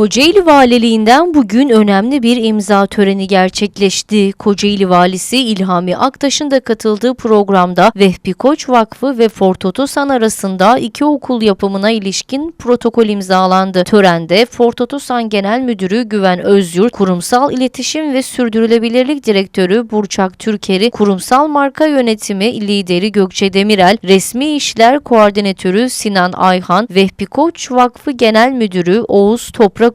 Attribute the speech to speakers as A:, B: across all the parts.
A: Kocaeli Valiliğinden bugün önemli bir imza töreni gerçekleşti. Kocaeli Valisi İlhami Aktaş'ın da katıldığı programda Vehbi Koç Vakfı ve Ford Otosan arasında iki okul yapımına ilişkin protokol imzalandı. Törende Ford Otosan Genel Müdürü Güven Özyurt, Kurumsal İletişim ve Sürdürülebilirlik Direktörü Burçak Türker'i, Kurumsal Marka Yönetimi Lideri Gökçe Demirel, Resmi İşler Koordinatörü Sinan Ayhan, Vehbi Koç Vakfı Genel Müdürü Oğuz Toprakoğlu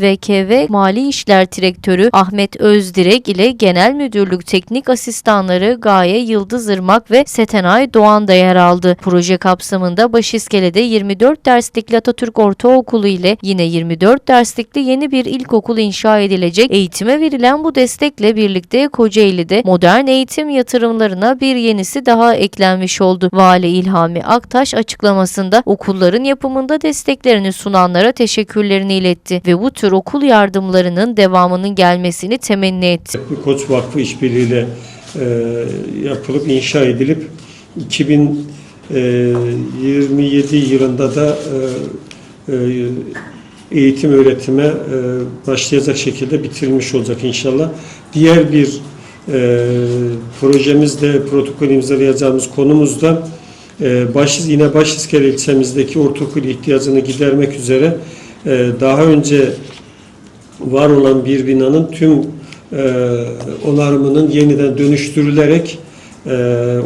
A: ve KV Mali İşler Direktörü Ahmet Özdirek ile Genel Müdürlük Teknik Asistanları Gaye Yıldızırmak ve Setenay Doğan da yer aldı. Proje kapsamında Başiskele'de 24 derslikli Atatürk Ortaokulu ile yine 24 derslikli yeni bir ilkokul inşa edilecek. Eğitime verilen bu destekle birlikte Kocaeli'de modern eğitim yatırımlarına bir yenisi daha eklenmiş oldu. Vali İlhami Aktaş açıklamasında okulların yapımında desteklerini sunanlara teşekkürlerini iletti ve bu tür okul yardımlarının devamının gelmesini temenni etti.
B: Koç Vakfı işbirliğiyle e, yapılıp inşa edilip 2027 yılında da e, e, eğitim öğretime e, başlayacak şekilde bitirilmiş olacak inşallah. Diğer bir e, projemizde protokol imzalayacağımız konumuzda e, baş, yine Başiskele ilçemizdeki ortaokul ihtiyacını gidermek üzere e, daha önce var olan bir binanın tüm e, onarımının yeniden dönüştürülerek e,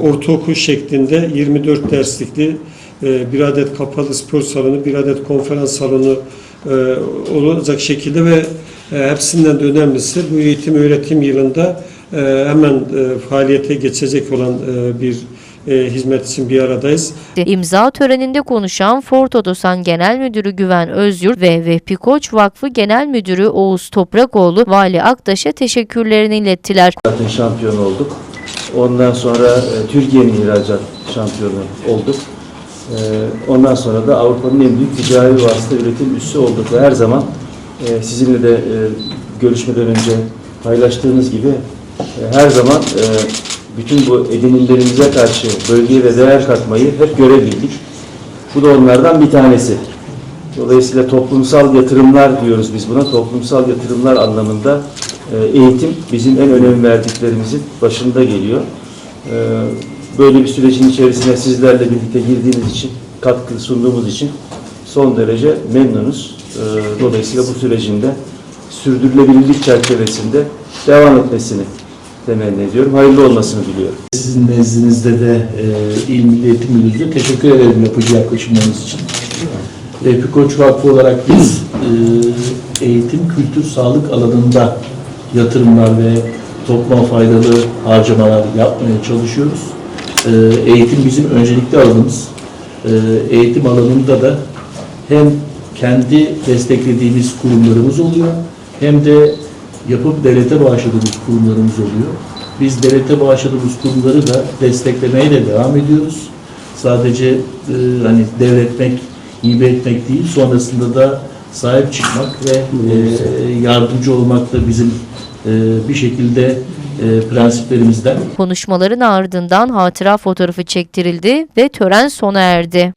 B: ortaokul şeklinde 24 derslikli e, bir adet kapalı spor salonu, bir adet konferans salonu olacak şekilde ve hepsinden de önemlisi bu eğitim öğretim yılında hemen faaliyete geçecek olan bir e, hizmet için bir aradayız.
A: İmza töreninde konuşan Ford Otosan Genel Müdürü Güven Özyurt ve Vehbi Koç Vakfı Genel Müdürü Oğuz Toprakoğlu Vali Aktaş'a teşekkürlerini ilettiler.
C: Zaten şampiyon olduk. Ondan sonra e, Türkiye'nin ihracat şampiyonu olduk. E, ondan sonra da Avrupa'nın en büyük ticari vasıta üretim üssü olduk ve her zaman e, sizinle de e, görüşmeden önce paylaştığınız gibi e, her zaman e, bütün bu edinimlerimize karşı bölgeye de değer katmayı hep görebildik. Bu da onlardan bir tanesi. Dolayısıyla toplumsal yatırımlar diyoruz biz buna. Toplumsal yatırımlar anlamında e, eğitim bizim en önem verdiklerimizin başında geliyor. E, Böyle bir sürecin içerisine sizlerle birlikte girdiğimiz için, katkı sunduğumuz için son derece memnunuz. E, Dolayısıyla bu sürecin de sürdürülebilirlik çerçevesinde devam etmesini temenni ediyorum. Hayırlı olmasını diliyorum.
D: Sizin nezdinizde de e, İl Milli Eğitim Müdürlüğü'ne teşekkür ederim yapıcı yaklaşımlarınız için. Vehbi Koç Vakfı olarak biz e, eğitim, kültür, sağlık alanında yatırımlar ve topluma faydalı harcamalar yapmaya çalışıyoruz. E, eğitim bizim öncelikli alanımız. E, eğitim alanında da hem kendi desteklediğimiz kurumlarımız oluyor hem de yapıp devlete bağışladığımız kurumlarımız oluyor. Biz devlete bağışladığımız kurumları da desteklemeye de devam ediyoruz. Sadece e, hani devretmek, hibe etmek değil, sonrasında da sahip çıkmak ve e, yardımcı olmak da bizim e, bir şekilde e, prensiplerimizden.
A: Konuşmaların ardından hatıra fotoğrafı çektirildi ve tören sona erdi.